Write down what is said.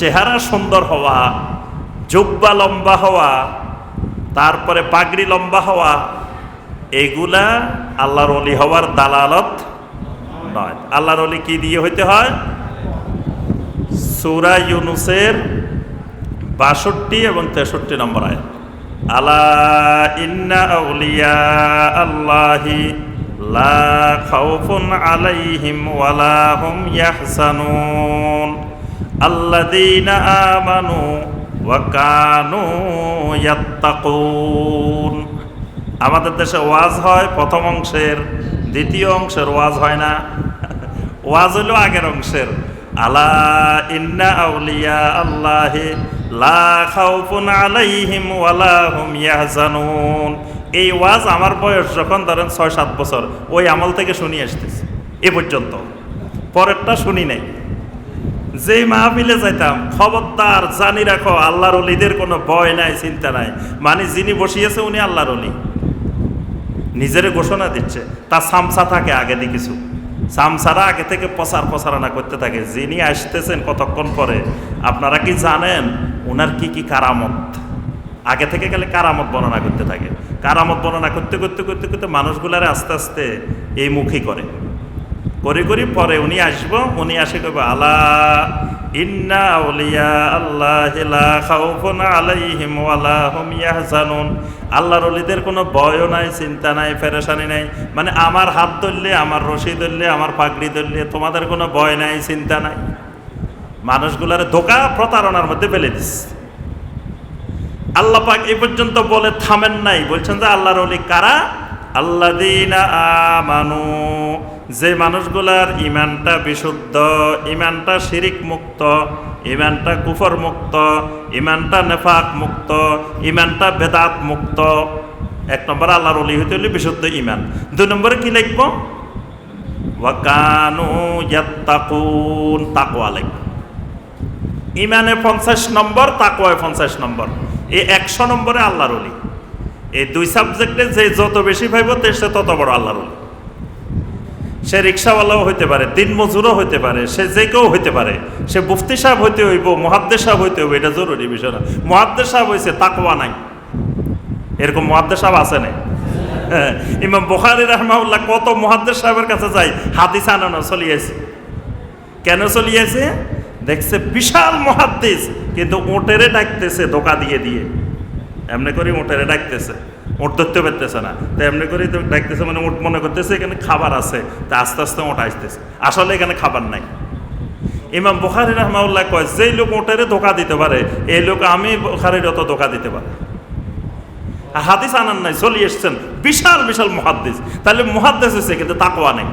চেহারা সুন্দর হওয়া, জুব্বা লম্বা হওয়া, তারপরে পাগড়ি লম্বা হওয়া, এগুলা আল্লাহর অলি হওয়ার দালালত নয়। আল্লাহর অলি কি দিয়ে হইতে হয়? সুরা ইউনুসের বাষট্টি এবং তেষট্টি নম্বর আয় আলা ইন্না আউলিয়া আল্লাহি লা ইয়াত্তাকুন। আমাদের দেশে ওয়াজ হয় প্রথম অংশের, দ্বিতীয় অংশের ওয়াজ হয় না। ওয়াজ হলো আগের অংশের। আলা আউলিয়া লা আলাইহিম হুম এই ওয়াজ আমার বয়স যখন ধরেন ছয় সাত বছর, ওই আমল থেকে শুনি আসতেছি, এ পর্যন্ত। পরেরটা শুনি নাই। যেই মাহফিলে যাইতাম, খবরদার জানি রাখো, আল্লাহর অলিদের কোনো ভয় নাই, চিন্তা নাই। মানে যিনি বসিয়েছে উনি আল্লাহর অলি। নিজের ঘোষণা দিচ্ছে। তার সামসা থাকে আগে দিয়ে কিছু। সামসারা আগে থেকে প্রচার প্রচারণা করতে থাকে। যিনি আসতেছেন কতক্ষণ পরে, আপনারা কি জানেন ওনার কি কি কারামত? আগে থেকে গেলে কারামত বর্ণনা করতে থাকে। কারামত বর্ণনা করতে করতে করতে করতে মানুষগুলারে আস্তে আস্তে এই মুখী করে। করে করি, পরে উনি আসব, উনি আসে কবে আলা ইন্না আউলিয়া আল্লাহ খাউফুন আলাইহিম ওয়ালা হুম ইয়াহজানুন। আল্লাহর অলিদের কোনো ভয়ও নাই, চিন্তা নাই, ফেরেশানি নাই। মানে আমার হাত ধরলে, আমার রশি ধরলে, আমার পাগড়ি ধরলে তোমাদের কোনো ভয় নাই, চিন্তা নাই। মানুষগুলার ধোকা প্রতারণার মধ্যে ফেলে দিস আল্লাহ পাক এ পর্যন্ত বলে, থামেন নাই। বলছেন যে, আল্লাহর অলি কারা? আল্লাদিনা আমানু। যে মানুষগুলার ইমানটা বিশুদ্ধ ইমানটা শিরিক মুক্ত ইমানটা কুফর মুক্ত ইমানটা নেফাক মুক্ত ইমানটা বেদাত মুক্ত, এক নম্বর আল্লাহর অলি হইতে হলে বিশুদ্ধ ইমান দুই নম্বরে কি লিখব? ওয়াকানু ইয়াত্তাকুন, তাকওয়া লিখব। ইমানে পঞ্চাশ নম্বর, তাকওয়ায় পঞ্চাশ নম্বর। এই একশো নম্বরে আল্লাহর অলি এই দুই সাবজেক্টে যে যত বেশি ভাইব সে তত বড় আল্লাহর অলি সে রিক্সাওয়ালাও হইতে পারে দিন মজুরও হইতে পারে সে যে কেউ হইতে পারে। সে মুফতি সাহেব হইতে হইব মহাদ্দেশ সাহেব হইতে হইব এটা জরুরি বিষয় না। মহাদ্দেশ সাহেব হয়েছে তাকওয়া নাই। এরকম মহাদ্দেশ সাহেব আছে না হ্যাঁ, ইমাম বুখারি রহমাউল্লাহ কত মহাদ্দেশ সাহেবের কাছে যাই হাদিস আনানো চলিয়েছে কেন চলিয়েছে দেখছে বিশাল মহাদ্দেশ কিন্তু ওটেরে ডাকতেছে ধোকা দিয়ে দিয়ে। এমনি করে ওটেরে ডাকতেছে। ওট ধরতে পারতেছে না। তো এমনি করে তো ডাকতেছে মানে ওট মনে করতেছে এখানে খাবার আছে। তা আস্তে আস্তে ওটা আসতেছে। আসলে এখানে খাবার নাই। ইমাম বুখারি রহমাউল্লাহ কয়, যেই লোক ওটারে ধোকা দিতে পারে, এই লোক আমি বুখারির অত ধোকা দিতে পারে আর হাদিস আনান নাই, চলি এসছেন। বিশাল বিশাল মহাদ্দিস। তাহলে মহাদ্দেশ হয়েছে কিন্তু তাকওয়া নেই।